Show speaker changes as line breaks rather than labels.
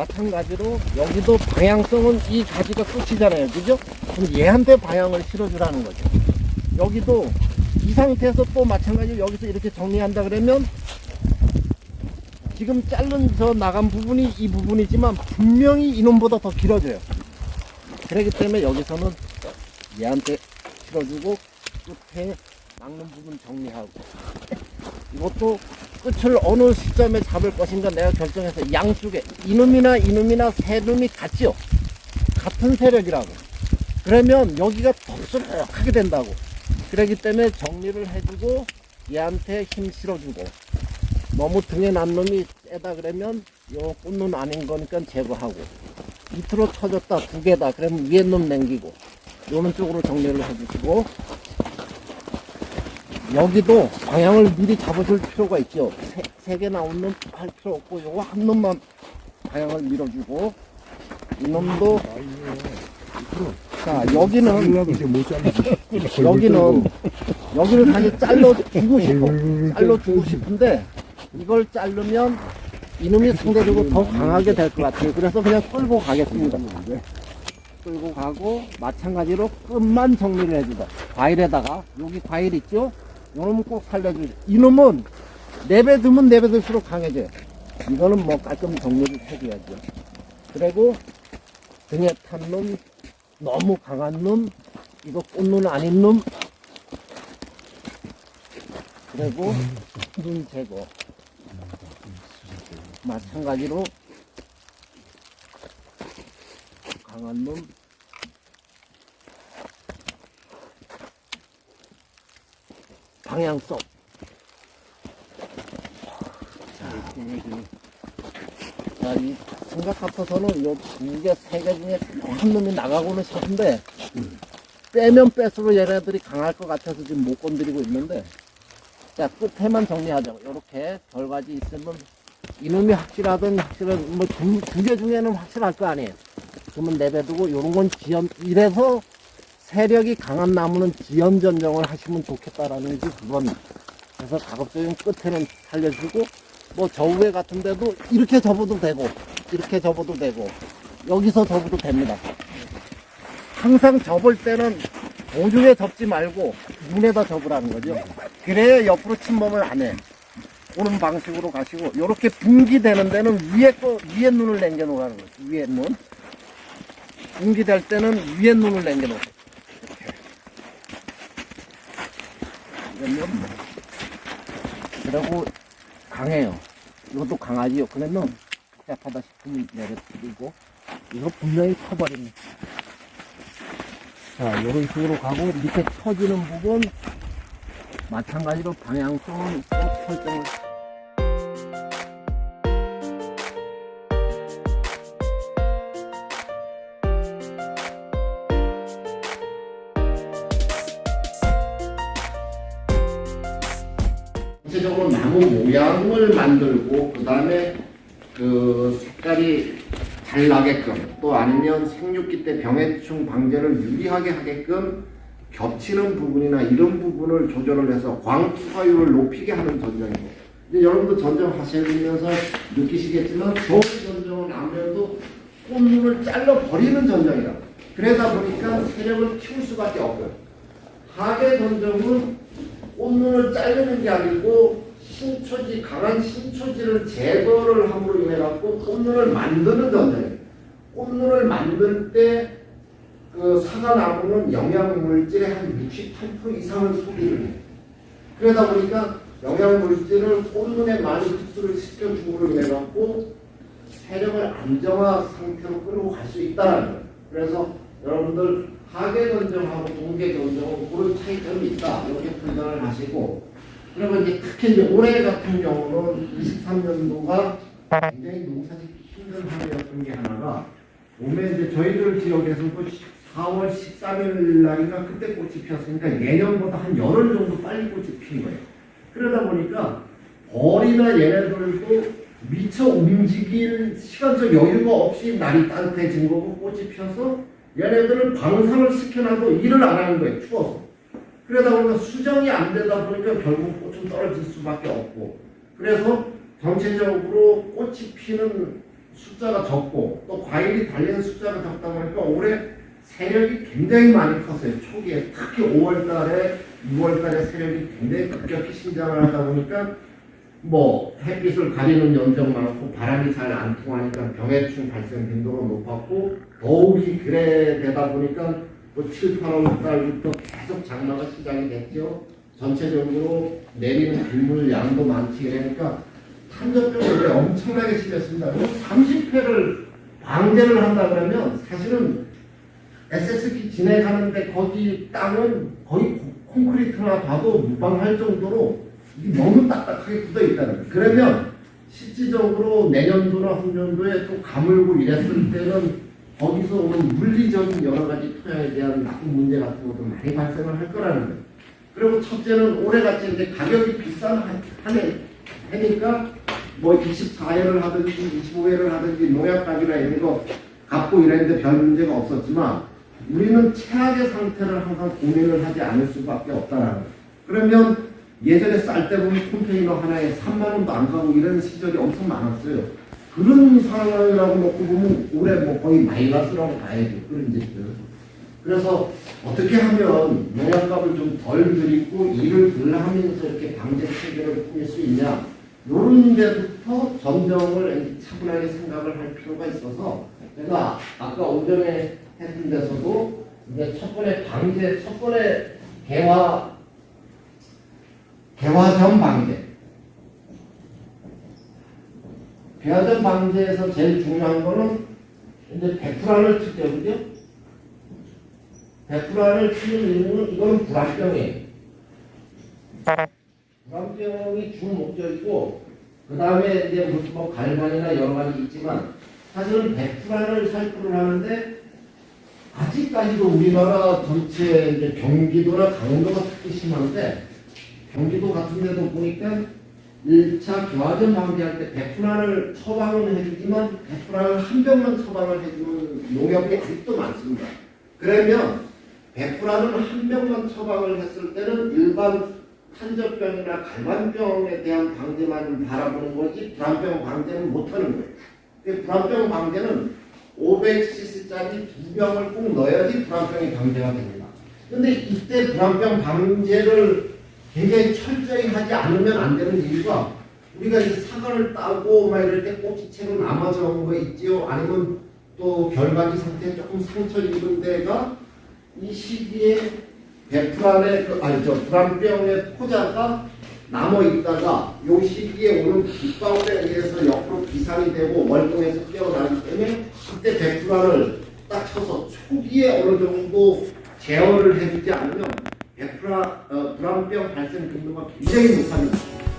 마찬가지로 여기도 방향성은 이 가지가 끝이잖아요. 그죠? 그럼 얘한테 방향을 실어주라는 거죠. 여기도 이 상태에서 또 마찬가지로 여기서 이렇게 정리한다 그러면 지금 자른 저 나간 부분이 이 부분이지만 분명히 이놈보다 더 길어져요. 그렇기 때문에 여기서는 얘한테 실어주고 끝에 막는 부분 정리하고 이것도 끝을 어느 시점에 잡을 것인가 내가 결정해서 양쪽에 이놈이나 이놈이나 세 놈이 같지요. 같은 세력이라고. 그러면 여기가 덥수룩하게 된다고. 그렇기 때문에 정리를 해주고 얘한테 힘 실어주고 너무 등에 난 놈이 세다 그러면 요 꽃눈 아닌 거니까 제거하고 밑으로 쳐졌다 두 개다 그러면 위에 놈 남기고 요런 쪽으로 정리를 해주시고 여기도 방향을 미리 잡아줄 필요가 있죠. 세 개 나온 놈 할 필요 없고 요거 한 놈만 방향을 밀어주고 이놈도 자 여기는. 여기는 여기를 다시 잘라주고 싶어 잘라주고 싶은데 이걸 자르면 이놈이 상대적으로 더 강하게 될 것 같아요. 그래서 그냥 끌고 가겠습니다. 끌고 가고 마찬가지로 끝만 정리를 해주다. 과일에다가 여기 과일 있죠? 이놈은 꼭 살려주죠. 이놈은 내배두면 내배둘수록 강해져요. 이거는 뭐 깔끔 정리를 해줘야죠. 그리고 등에 탄 놈, 너무 강한 놈, 이거 꽃눈 아닌 놈, 그리고 눈 제거. 마찬가지로 강한 놈, 방향성. 자, 이 생각 같아서는 요 두 개, 세 개 중에 한 놈이 나가고는 싶은데, 빼면 뺄수록 얘네들이 강할 것 같아서 지금 못 건드리고 있는데, 자, 끝에만 정리하자고. 요렇게 결과지 있으면, 이놈이 확실하든 확실한, 뭐, 두, 두개 중에는 확실할 거 아니에요. 그러면 내배두고, 요런 건 지연, 이래서 세력이 강한 나무는 지연 전정을 하시면 좋겠다라는 게 그건. 그래서 가급적이면 끝에는 살려주고, 뭐, 저 위에 같은 데도 이렇게 접어도 되고, 이렇게 접어도 되고, 여기서 접어도 됩니다. 항상 접을 때는 보중에 접지 말고 눈에다 접으라는 거죠. 그래야 옆으로 침범을 안 해. 오는 방식으로 가시고 이렇게 분기되는 데는 위에 거 위에 눈을 남겨 놓으라는 거죠. 위에 눈. 분기될 때는 위에 눈을 남겨 놓고. 그러면 그리고 강해요. 이것도 강하지요. 그러면 복잡하다 싶으면 내려드리고 이거 분명히 커버립니다. 자, 이런 식으로 가고 밑에 터지는 부분 마찬가지로 방향성은 꼭 설정을 전체적으로 나무 모양을 만들고 그 다음에 그 색깔이 잘 나게끔 또 아니면 생육기 때 병해충 방제를 유리하게 하게끔 겹치는 부분이나 이런 부분을 조절을 해서 광투화율을 높이게 하는 전정이고 이제 여러분도 전정 하시면서 느끼시겠지만 좋은 전정은 아무래도 꽃눈을 잘라 버리는 전정이라 그러다 보니까 세력을 키울 수밖에 없어요. 하계 전정은 꽃눈을 자르는 게 아니고 신초지 강한 신초지를 제거를 함으로 인해 갖고 꽃눈을 만드는 전쟁이에요. 꽃눈을 만들 때 그 사과나무는 영양 물질의 한 68% 이상을 소비를 해요. 그러다 보니까 영양 물질을 꽃눈에 많이 흡수를 시켜줌으로 인해 갖고 세력을 안정화 상태로 끌고 갈 수 있다는 거예요. 그래서 여러분들 하계 전정하고 동계 전정은 그런 차이점이 있다. 이렇게 판단을 하시고 그리고 이제 특히 이제 올해 같은 경우는 23년도가 굉장히 농사짓기 힘든 한 해였던 게 하나가 봄에 이제 저희들 지역에서 또 4월 13일 날인가 그때 꽃이 피었으니까 예년보다 한 열흘 정도 빨리 꽃이 핀 거예요. 그러다 보니까 벌이나 얘네들도 미처 움직일 시간적 여유가 없이 날이 따뜻해진 거고 꽃이 피어서 얘네들은 방사를 시켜놔도 일을 안 하는 거예요. 추워서. 그러다 보니까 수정이 안 되다 보니까 결국 꽃은 떨어질 수밖에 없고 그래서 전체적으로 꽃이 피는 숫자가 적고 또 과일이 달린 숫자가 적다 보니까 올해 세력이 굉장히 많이 컸어요. 초기에 특히 5월 달에 6월 달에 세력이 굉장히 급격히 신장을 하다 보니까 뭐 햇빛을 가리는 연정 많고 바람이 잘 안 통하니까 병해충 발생 빈도가 높았고 더욱이 그래 되다 보니까 또 7, 8월 달부터 계속 장마가 시작이 됐죠. 전체적으로 내리는 빗물 양도 많지 그러니까 탄저병이 엄청나게 심했습니다. 30회를 방제를 한다 그러면 사실은 SSP 진행하는데 거기 땅은 거의 콘- 콘크리트나 봐도 무방할 정도로 이게 너무 딱딱하게 굳어 있다는 거예요. 그러면 실질적으로 내년도나 후년도에 또 가물고 이랬을 때는 거기서 오는 물리적인 여러 가지 토양에 대한 나쁜 문제 같은 것도 많이 발생을 할 거라는 거예요. 그리고 첫째는 올해같이 이제 가격이 비싼 한- 한 해, 해니까 뭐 24회를 하든지 25회를 하든지 농약값이나 이런 거 갚고 이랬는데 별 문제가 없었지만 우리는 최악의 상태를 항상 고민을 하지 않을 수밖에 없다라는 거예요. 그러면 예전에 쌀 때 보면 컨테이너 하나에 3만 원도 안 가고 이런 시절이 엄청 많았어요. 그런 상황이라고 놓고 보면 올해 뭐 거의 마이너스라고 봐야죠. 그런 짓들. 그래서 어떻게 하면 농약값을 좀 덜 들이고 일을 덜 하면서 이렇게 방제 체계를 꾸밀 수 있냐. 요런 데부터 전정을 차분하게 생각을 할 필요가 있어서 제가 아까 오전에 했던 데서도 이제 첫 번에 방제, 첫 번에 개화, 개화전 방제. 개화전 방제에서 제일 중요한 거는 이제 백프란을 치죠, 그죠? 백프란을 치는 이유는 이건 불합병이에요. 불합병이 주 목적이고 그 다음에 이제 무슨 뭐 갈반이나 여러 가지 있지만 사실은 백프란을 살포를 하는데 아직까지도 우리나라 전체 이제 경기도나 강원도가 특히 심한데 경기도 같은 데도 보니까 1차 교화전 방지할 때 백프란을 처방을 해주지만 백프란을 한 병만 처방을 해주는 농협이 아직도 많습니다. 그러면 백프란을 한 병만 처방을 했을 때는 일반 탄저병이나 갈반병에 대한 방제만 바라보는 거지 불안병 방제는 못하는 거예요. 그 불안병 방제는 500cc짜리 두 병을 꼭 넣어야지 불안병이 방제가 됩니다. 근데 이때 불안병 방제를 굉장히 철저히 하지 않으면 안 되는 이유가 우리가 이제 사과를 따고 막 이럴 때 꼭지채로 남아져 온 거 있지요. 아니면 또 결박이 상태에 조금 상처 입은 데가 이 시기에 베프란의 그, 아니 저 불안병의 포자가 남아 있다가 요 시기에 오는 빗방울에 의해서 옆으로 비산이 되고 월동에서 깨어나기 때문에 그때 베프란을 딱 쳐서 초기에 어느 정도 제어를 해주지 않으면 베프라 어, 불안병 발생 빈도가 굉장히 높아집니다.